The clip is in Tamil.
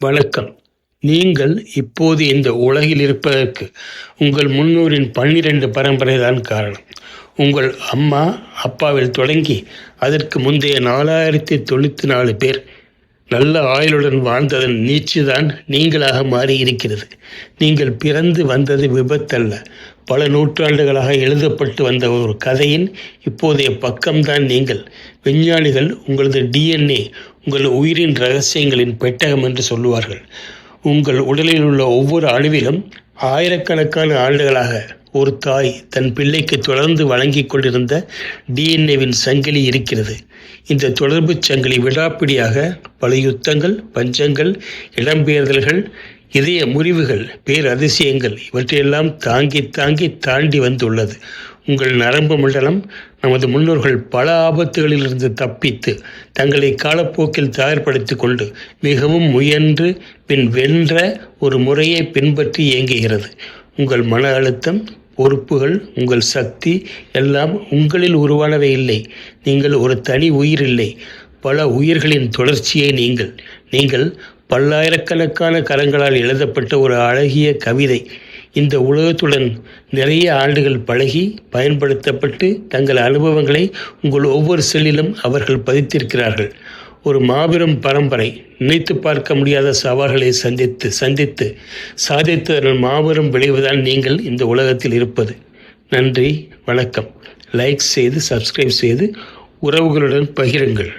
வணக்கம். நீங்கள் இப்போது இந்த உலகில் இருப்பதற்கு உங்கள் முன்னோரின் பன்னிரண்டு பரம்பரை தான் காரணம். உங்கள் அம்மா அப்பாவில் தொடங்கி அதற்கு முந்தைய நாலாயிரத்தி தொண்ணூற்றி நாலு பேர் நல்ல ஆயுளுடன் வாழ்ந்ததன் நீட்சிதான் நீங்களாக மாறி இருக்கிறது நீங்கள் பிறந்து வந்தது விபத்தல்ல. பல நூற்றாண்டுகளாக எழுதப்பட்டு வந்த ஒரு கதையின் இப்போதைய பக்கம்தான் நீங்கள். விஞ்ஞானிகள் உங்களது டிஎன்ஏ உங்கள் உயிரின் ரகசியங்களின் பெட்டகம் என்று சொல்லுவார்கள். உங்கள் உடலில் உள்ள ஒவ்வொரு அணுவிலும் ஆயிரக்கணக்கான ஆண்டுகளாக ஒரு தாய் தன் பிள்ளைக்கு தொடர்ந்து வழங்கிக் கொண்டிருந்த டிஎன்ஏவின் சங்கிலி இருக்கிறது. இந்த தொடர்பு சங்கிலி விடாப்பிடியாக பல யுத்தங்கள் பஞ்சங்கள் இடம்பெயர்தல்கள் இதய முறிவுகள் பேரதிசயங்கள் இவற்றையெல்லாம் தாங்கி தாங்கி தாண்டி வந்துள்ளது. உங்கள் நரம்பு மண்டலம் நமது முன்னோர்கள் பல ஆபத்துகளிலிருந்து தப்பித்து தங்களை காலப்போக்கில் தயார்படுத்தி கொண்டு மிகவும் முயன்று பின் வென்ற ஒரு முறையை பின்பற்றி இயங்குகிறது. உங்கள் மன அழுத்தம் பொறுப்புகள் உங்கள் சக்தி எல்லாம் உங்களில் உருவானவை இல்லை. நீங்கள் ஒரு தனி உயிர் இல்லை. பல உயிர்களின் தொடர்ச்சியை நீங்கள் நீங்கள் பல்லாயிரக்கணக்கான கரங்களால் எழுதப்பட்ட ஒரு அழகிய கவிதை. இந்த உலகத்துடன் நிறைய ஆண்டுகள் பழகி பயன்படுத்தப்பட்டு தங்கள் அனுபவங்களை உங்கள் ஒவ்வொரு செல்லிலும் அவர்கள் பதித்திருக்கிறார்கள். ஒரு மாபெரும் பரம்பரை நினைத்து பார்க்க முடியாத சவால்களை சந்தித்து சந்தித்து சாதித்ததன் மாபெரும் விளைவுதான் நீங்கள் இந்த உலகத்தில் இருப்பது. நன்றி வணக்கம். லைக் செய்து சப்ஸ்கிரைப் செய்து உறவுகளுடன் பகிருங்கள்.